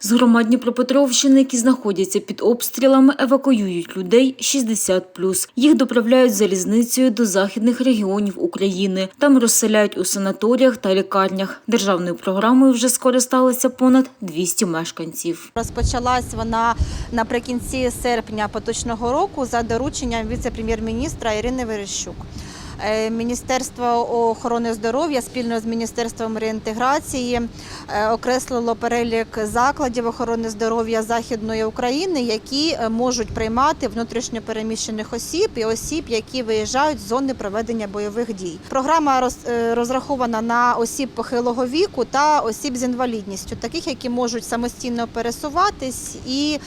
З громад Дніпропетровщини, які знаходяться під обстрілами, евакуюють людей 60+. Їх доправляють залізницею до західних регіонів України. Там розселяють у санаторіях та лікарнях. Державною програмою вже скористалися понад 200 мешканців. Розпочалась вона наприкінці серпня поточного року за дорученням віце-прем'єр-міністра Ірини Верещук. Е, Міністерство охорони здоров'я спільно з Міністерством реінтеграції е, окреслило перелік закладів охорони здоров'я Західної України, які е, можуть приймати внутрішньопереміщених осіб і осіб, які виїжджають з зони проведення бойових дій. Програма роз- розрахована на осіб похилого віку та осіб з інвалідністю, таких, які можуть самостійно пересуватись і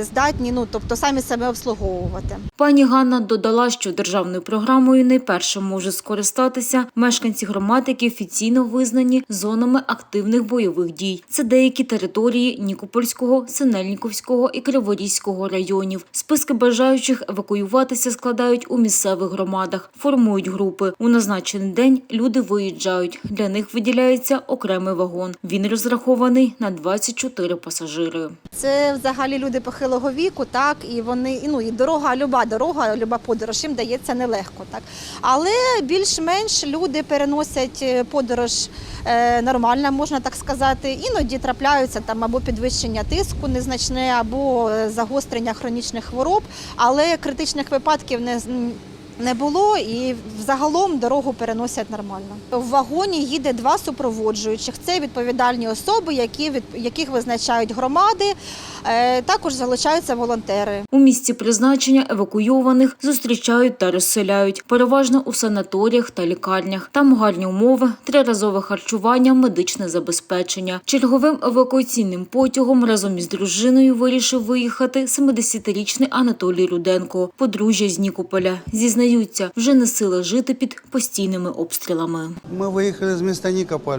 здатні, ну тобто самі себе обслуговувати. Пані Ганна додала, що державною програмою найперше можуть скористатися мешканці громад, які офіційно визнані зонами активних бойових дій. Це деякі території Нікопольського, Синельніковського і Криворізького районів. Списки бажаючих евакуюватися складають у місцевих громадах, формують групи. У назначений день люди виїжджають. Для них виділяється окремий вагон. Він розрахований на 24 пасажири. Це взагалі люди похилого віку, так і вони ну і дорога, люба дорога, люба подорож їм дається нелегко, так але більш-менш люди переносять е, подорож е, нормально, можна так сказати. Іноді трапляються там або підвищення тиску незначне, або е, загострення хронічних хвороб, але критичних випадків не не було і взагалом дорогу переносять нормально. В вагоні їде два супроводжуючих. Це відповідальні особи, які яких визначають громади. Е, Також залучаються волонтери. У місці призначення евакуйованих зустрічають та розселяють, переважно у санаторіях та лікарнях. Там гарні умови, триразове харчування, медичне забезпечення. Черговим евакуаційним потягом разом із дружиною вирішив виїхати 70-річний Анатолій Руденко, подружжя з Нікополя. Зізнаються, вже не сила жити під постійними обстрілами. Ми виїхали з міста Нікополь.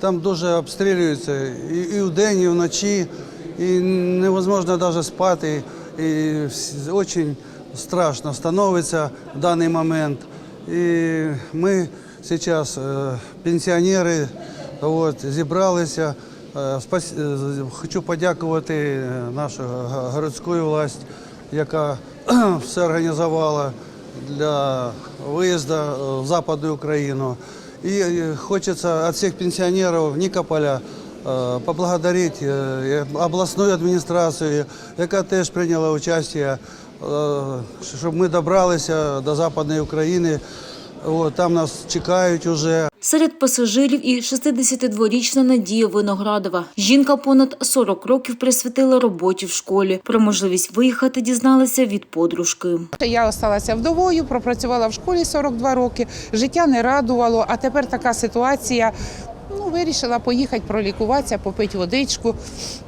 Там дуже обстрілюються і, і вдень, і вночі, і невозможно навіть спати. І дуже страшно становиться в даний момент. І ми зараз, е, пенсіонери, от, зібралися. Е, е, Хочу подякувати нашу городську власть, яка все організувала для виїзду в Западну Україну. І е, хочеться від всіх пенсіонерів Нікополя поблагодарити поблагодарить е, обласну адміністрацію, яка теж прийняла участь, е, щоб ми добралися до Западної України. Там нас чекають уже. Серед пасажирів і 62-річна Надія Виноградова. Жінка понад 40 років присвятила роботі в школі. Про можливість виїхати дізналася від подружки. Я осталася вдовою, пропрацювала в школі 42 роки. Життя не радувало, а тепер така ситуація. Вирішила поїхати пролікуватися, попити водичку.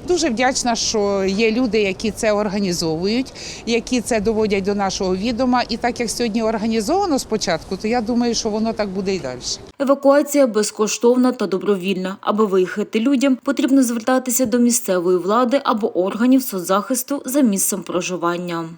Дуже вдячна, що є люди, які це організовують, які це доводять до нашого відома. І так як сьогодні організовано спочатку, то я думаю, що воно так буде і далі. Евакуація безкоштовна та добровільна. Аби виїхати людям, потрібно звертатися до місцевої влади або органів соцзахисту за місцем проживання.